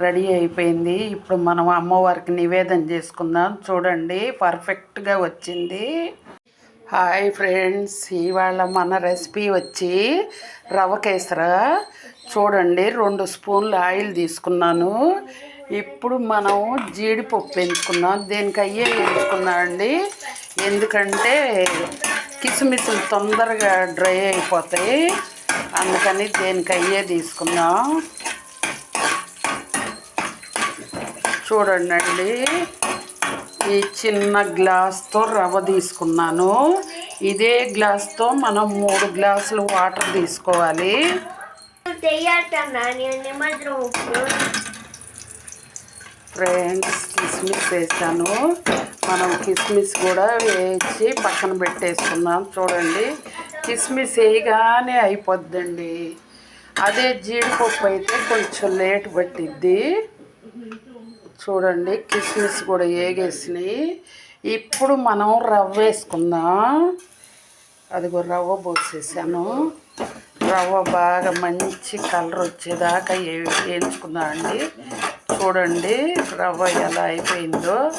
Ready అయిపోయింది. ఇప్పుడు మనం అమ్మవారికి నివేదన చేసుకుందాం. చూడండి పర్ఫెక్ట్గా వచ్చింది. హాయ్ ఫ్రెండ్స్ ఇవాళ మన రెసిపీ వచ్చి రవ కేసర. చూడండి రెండు స్పూన్లు ఆయిల్ తీసుకున్నాను. ఇప్పుడు మనం జీడిపప్పు ఎంచుకున్నాం దేనికి అయ్యే ఎంచుకున్నాం అండి. ఎందుకంటే కిసుమిసులు తొందరగా డ్రై అయిపోతాయి. అందుకని దేనికి అయ్యే తీసుకున్నాం చూడండి ఈ చిన్న గ్లాస్తో రవ్వ తీసుకున్నాను. ఇదే గ్లాస్తో మనం మూడు గ్లాసులు వాటర్ తీసుకోవాలి. ఫ్రెండ్స్ కిస్మిస్ వేసాను. మనం కిస్మిస్ కూడా వేసి పక్కన పెట్టేసుకున్నాం చూడండి కిస్మిస్ వేయగానే అయిపోద్దండి. అదే జీడిపప్పు అయితే కొంచెం లేట్ పట్టిద్ది. చూడండి కిస్మిస్ కూడా వేగేసినాయి ఇప్పుడు మనం రవ్వ వేసుకుందాం. అదిగో రవ్వ పోసేసాను. రవ్వ బాగా మంచి కలర్ వచ్చేదాకా ఏ- వేయించుకుందామండి చూడండి రవ్వ ఎలా అయిపోయిందో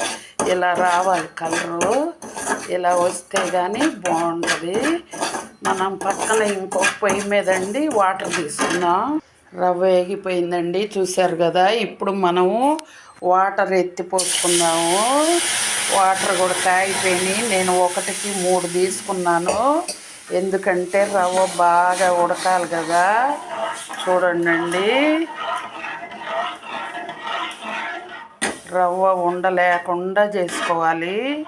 ఇలా రావాలి కలరు ఇలా వస్తే కానీ బాగుంటుంది. మనం పక్కన ఇంకొక పొయ్యి మీద అండి వాటర్ తీసుకుందాం. రవ్వ వేగిపోయిందండి చూశారు కదా. ఇప్పుడు మనము వాటర్ ఎత్తి పోసుకుందాము వాటర్ కూడా కాగిపోయినాయి. నేను ఒకటికి మూడు తీసుకున్నాను. ఎందుకంటే రవ్వ బాగా ఉడకాలి కదా. చూడండి రవ్వ ఉండలేకుండా చేసుకోవాలి.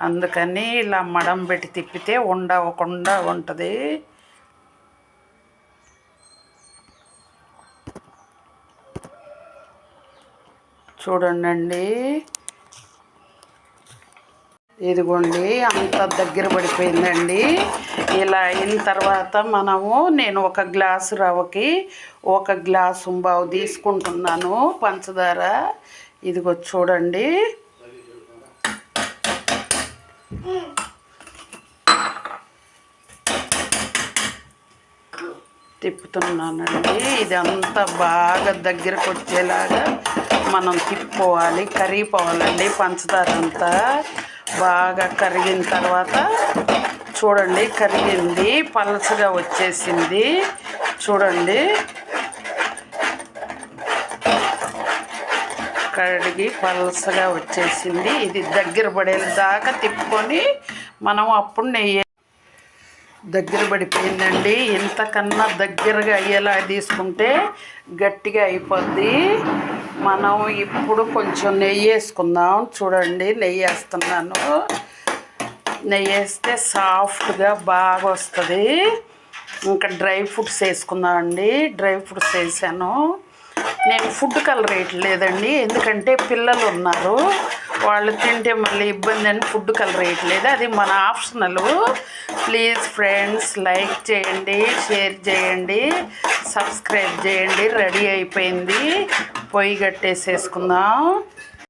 అందుకని ఇలా మడం పెట్టి తిప్పితే ఉండవకుండా ఉంటుంది. చూడండి ఇదిగోండి అంత దగ్గర పడిపోయిందండి. ఇలా అయిన తర్వాత మనము నేను ఒక గ్లాసు రవ్వకి ఒక గ్లాసు బావు తీసుకుంటున్నాను పంచదార. ఇదిగో చూడండి. తిప్పుతున్నానండి ఇదంతా బాగా దగ్గరకు వచ్చేలాగా మనం తిప్పుకోవాలి కరిగిపోవాలండి పంచదార అంతా బాగా కరిగిన తర్వాత చూడండి కరిగింది పలచగా వచ్చేసింది. చూడండి. కడిగి పలసగా వచ్చేసింది. ఇది దగ్గర పడేదాకా తిప్పుకొని మనం అప్పుడు నెయ్యి దగ్గర పడిపోయిందండి. ఇంతకన్నా దగ్గరగా అయ్యేలా తీసుకుంటే గట్టిగా అయిపోద్ది. మనం ఇప్పుడు కొంచెం నెయ్యి వేసుకుందాం. చూడండి నెయ్యి వేస్తున్నాను. నెయ్యి వేస్తే సాఫ్ట్గా బాగా వస్తుంది. ఇంకా డ్రై ఫ్రూట్స్ వేసుకుందామండి డ్రై ఫ్రూట్స్ వేసాను. నేను ఫుడ్ కలర్ వేయట్లేదండి. ఎందుకంటే పిల్లలు ఉన్నారు. వాళ్ళు తింటే మళ్ళీ ఇబ్బంది అని ఫుడ్ కలర్ వేయట్లేదు. అది మన ఆప్షనల్ ప్లీజ్ ఫ్రెండ్స్ లైక్ చేయండి షేర్ చేయండి సబ్స్క్రైబ్ చేయండి. రెడీ అయిపోయింది. పొయ్యి కట్టేసేసుకుందాం